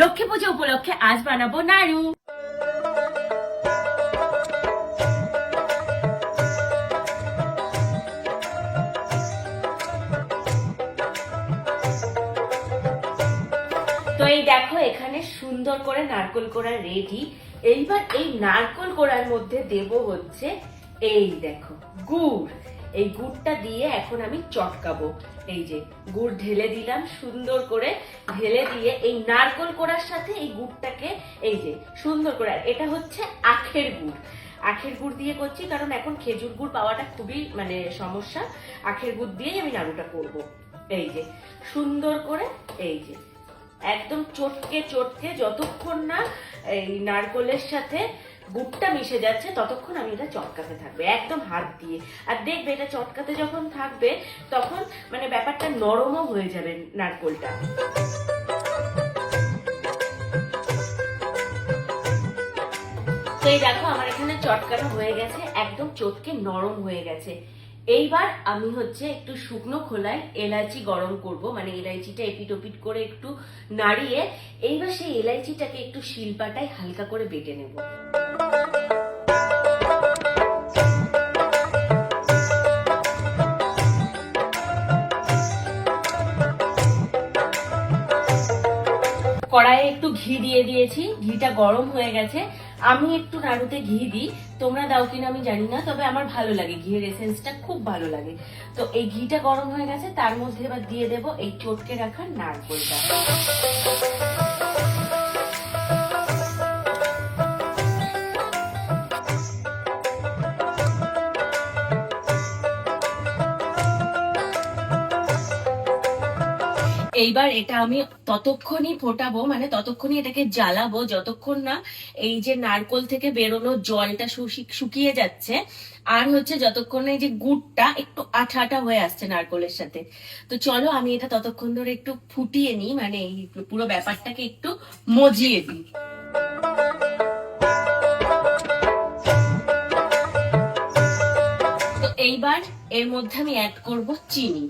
লক্ষ্মী পুজো উপলক্ষে আজ বানাবো নাড়ু। তো এই দেখো, এখানে সুন্দর করে নারকোল কোড়া রেডি এইবার এই নারকোল কোড়ার মধ্যে দেব হচ্ছে এই দেখো, গুড়। এই গুড়টা দিয়ে এখন আমি চটকাবো। এই যে, গুড় ঢেলে দিলাম, সুন্দর করে ঢেলে দিয়ে এই নারকোল করার সাথে এই গুড়টাকে, এই যে, সুন্দর করে, এটা হচ্ছে আখের গুড়। আখের গুড় দিয়ে করছি, কারণ এখন খেজুর গুড় পাওয়াটা খুবই মানে সমস্যা। আখের গুড় দিয়েই আমি নাড়ুটা করব। এই যে, সুন্দর করে, এই যে, একদম চটকে চটকে, যতক্ষণ না এই নারকোলের সাথে গুড়টা মিশে যাচ্ছে, ততক্ষণ আমি এটা চটকাতে থাকবে, একদম হাত দিয়ে। আর দেখবে এটা চটকাতে যখন থাকবে, তখন মানে ব্যাপারটা নরমও হয়ে যাবে নারকোলটা। তো এই দেখো, আমার এখানে চটকানো হয়ে গেছে, একদম চটকে নরম হয়ে গেছে। এইবার আমি হচ্ছে একটু শুকনো খোলায় এলাচি গরম করব মানে এলাইচিটা এপিটোপিট করে একটু নাড়িয়ে, এইবার সেই এলাইচিটাকে একটু শিলপাটায় হালকা করে বেটে নেব। কড়াইয়ে একটু ঘি দিয়ে দিয়েছি। ঘিটা গরম হয়ে গেছে। আমি একটু নাড়ুতে ঘি দিই। তোমরা দাও কিনা আমি জানি না, তবে আমার ভালো লাগে ঘিয়ের এসেন্সটা খুব ভালো লাগে। তো এই ঘিটা গরম হয়ে গেছে, তার মধ্যে এবার দিয়ে দেব এই চটকে রাখা নারকোলটা এইবার এটা আমি ততক্ষণই ফোটাবো মানে ততক্ষণই এটাকে জ্বালাবো, যতক্ষণ না এই যে নারকোল থেকে বেরোনো জলটা শুকিয়ে যাচ্ছে, আর হচ্ছে যতক্ষণ এই যে গুড়টা একটু আঠা আঠা হয়ে আসছে নারকোলের সাথে। তো চলো আমি এটা ততক্ষণ ধরে একটু ফুটিয়ে নিই মানে এই পুরো ব্যাপারটাকে একটু মজিয়ে দিই। এইবার এর মধ্যে আমি অ্যাড করব চিনি।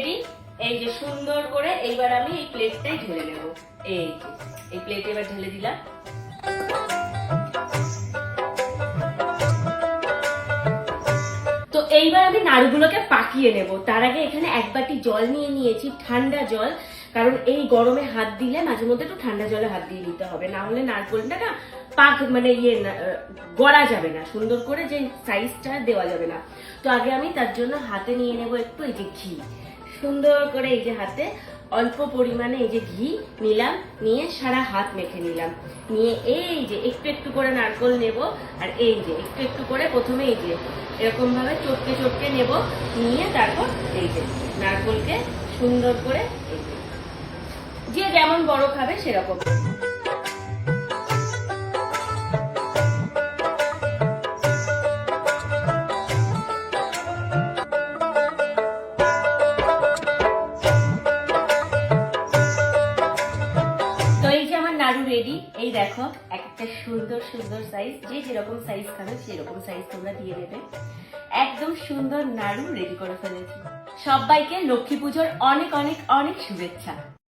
রেডি? এই যে সুন্দর করে এইবার আমি এই প্লেটটাই ঢেলে নেব। এই এই প্লেটে এবার ঢেলে দিলাম। এইবার আমি নাড়ুগুলোকে পাকিয়ে নেব। তার আগে এখানে এক বাটি জল নিয়ে নিয়েছি, ঠান্ডা জল। কারণ এই গরমে হাত দিলে মাঝে মধ্যে একটু ঠান্ডা জলে হাত দিয়ে দিতে হবে। না হলে নারকোলটা না পাক মানে ইয়ে গড়া যাবে না। সুন্দর করে যে সাইজটা দেওয়া যাবে না। তো আগে আমি তার জন্য হাতে নিয়ে নেব একটু এই যে ঘি। সুন্দর করে এই যে হাতে অল্প পরিমাণে এই যে ঘি নিলাম, নিয়ে সারা হাত মেখে নিলাম। নিয়ে এই যে একটু একটু করে নারকোল নেব, আর এই যে একটু একটু করে প্রথমে এই যে এরকমভাবে চটকে চটকে নেব, নিয়ে তারপর এই যে নারকোলকে সুন্দর করে যে যেমন বড় খাবে সেরকম। নাড়ু রেডি এই দেখো একটা সুন্দর সুন্দর সাইজ যে যেরকম সাইজ খাবে সেরকম সাইজ তোমরা দিয়ে দেবে। একদম সুন্দর নাড়ু রেডি করে ফেলেছি। সবাইকে লক্ষ্মী পুজোর অনেক অনেক অনেক শুভেচ্ছা।